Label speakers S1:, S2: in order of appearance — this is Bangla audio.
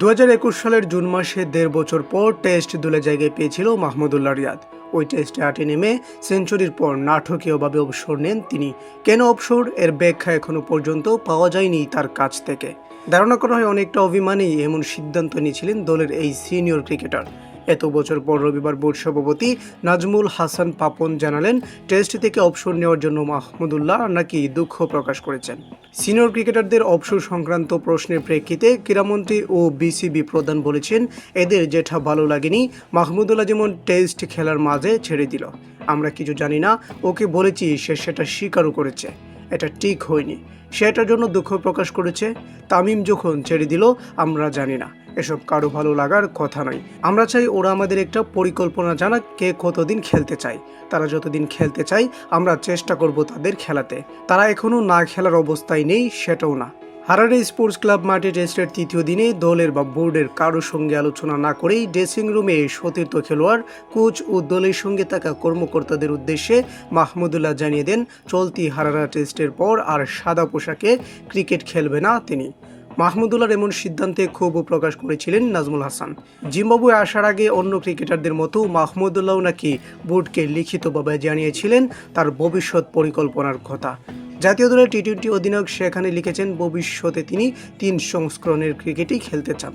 S1: দু হাজার একুশ সালের জুন মাসে দেড় বছর পর টেস্ট দলে জায়গায় পেয়েছিল মাহমুদুল্লাহ রিয়াদ। ওই টেস্টে আটে নেমে সেঞ্চুরির পর নাটকীয়ভাবে অবসর নেন তিনি। কেন অবসর? এর ব্যাখ্যা এখনও পর্যন্ত পাওয়া যায়নি তার কাছ থেকে। ধারণা করা হয় অনেকটা অভিমানেই এমন সিদ্ধান্ত নিয়েছিলেন দলের এই সিনিয়র ক্রিকেটার। এত বছর পর রবিবার বোর্ড সভাপতি নাজমুল হাসান পাপন জানালেন, টেস্ট থেকে অবসর নেওয়ার জন্য মাহমুদুল্লাহ নাকি দুঃখ প্রকাশ করেছেন। সিনিয়র ক্রিকেটারদের অবসর সংক্রান্ত প্রশ্নের প্রেক্ষিতে ক্রীড়ামন্ত্রী ও বিসিবি প্রধান বলেছেন, এদের যেটা ভালো লাগেনি, মাহমুদুল্লাহ যেমন টেস্ট খেলার মাঝে ছেড়ে দিল। আমরা কিছু জানি না, ওকে বলেছি সে সেটা স্বীকারও করেছে। এটা ঠিক হয়নি। সেটার জন্য দুঃখ প্রকাশ করেছে তামিম যখন ছেড়ে দিল, আমরা জানি না। এসব কারও ভালো লাগার কথা নয়। আমরা চাই ওরা আমাদের একটা পরিকল্পনা জানাক কে কতদিন খেলতে চায়। তারা যতদিন খেলতে চায়, আমরা চেষ্টা করব তাদের খেলাতে। তারা এখনও না খেলার অবস্থায় নেই, সেটাও না। হারারে স্পোর্টস ক্লাব মাঠে টেস্টের তৃতীয় দিনে দলের বা বোর্ডের কারোর সঙ্গে আলোচনা না করেই ড্রেসিং রুমে সতীর্থ খেলোয়াড়, কোচ ও দলের সঙ্গে থাকা কর্মকর্তাদের উদ্দেশ্যে মাহমুদুল্লাহ জানিয়ে দেন, চলতি হারারা টেস্টের পর আর সাদা পোশাকে ক্রিকেট খেলবে না তিনি। মাহমুদুল্লাহর এমন সিদ্ধান্তে ক্ষোভও প্রকাশ করেছিলেন নাজমুল হাসান। জিম্বাবুয়ে আসার আগে অন্য ক্রিকেটারদের মতো মাহমুদুল্লাহ নাকি বোর্ডকে লিখিতভাবে জানিয়েছিলেন তার ভবিষ্যৎ পরিকল্পনার কথা। জাতীয় দলের টি টোয়েন্টি অধিনায়ক সেখানে লিখেছেন ভবিষ্যতে তিনি তিন সংস্করণের ক্রিকেটই খেলতে চান।